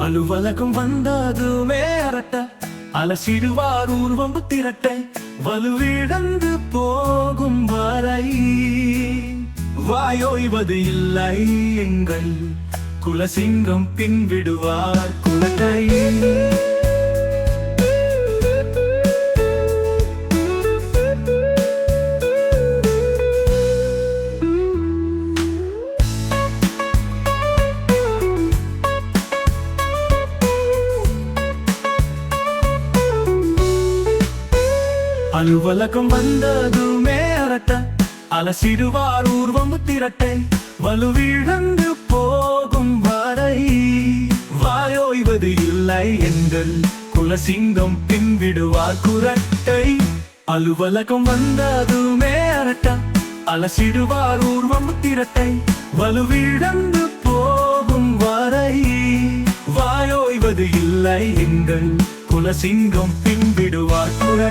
அலுவலகம் வந்ததுமே அரட்ட அலசிடுவார் ஊர்வம்பு திரட்டை வலுவிழந்து போகும் வரை. வாயோய்வது இல்லை எங்கள் குலசிங்கம் பின்விடுவார் குலத்தை. அலுவலகம் வந்ததுமே அரட்ட அலசிடுவார் ஊர்வம் திரட்டை வலுவிழந்து போகும் வரை. வாயோய்வது இல்லை எங்கள் குலசிங்கம் பின்விடுவார் குரட்டை. அலுவலகம் வந்ததுமே அரட்ட அலசிடுவார் ஊர்வம் திரட்டை வலுவிழந்து போகும் வரை. வாயோய்வது இல்லை எங்கள் குலசிங்கம் பின்விடுவார் குரட்டை.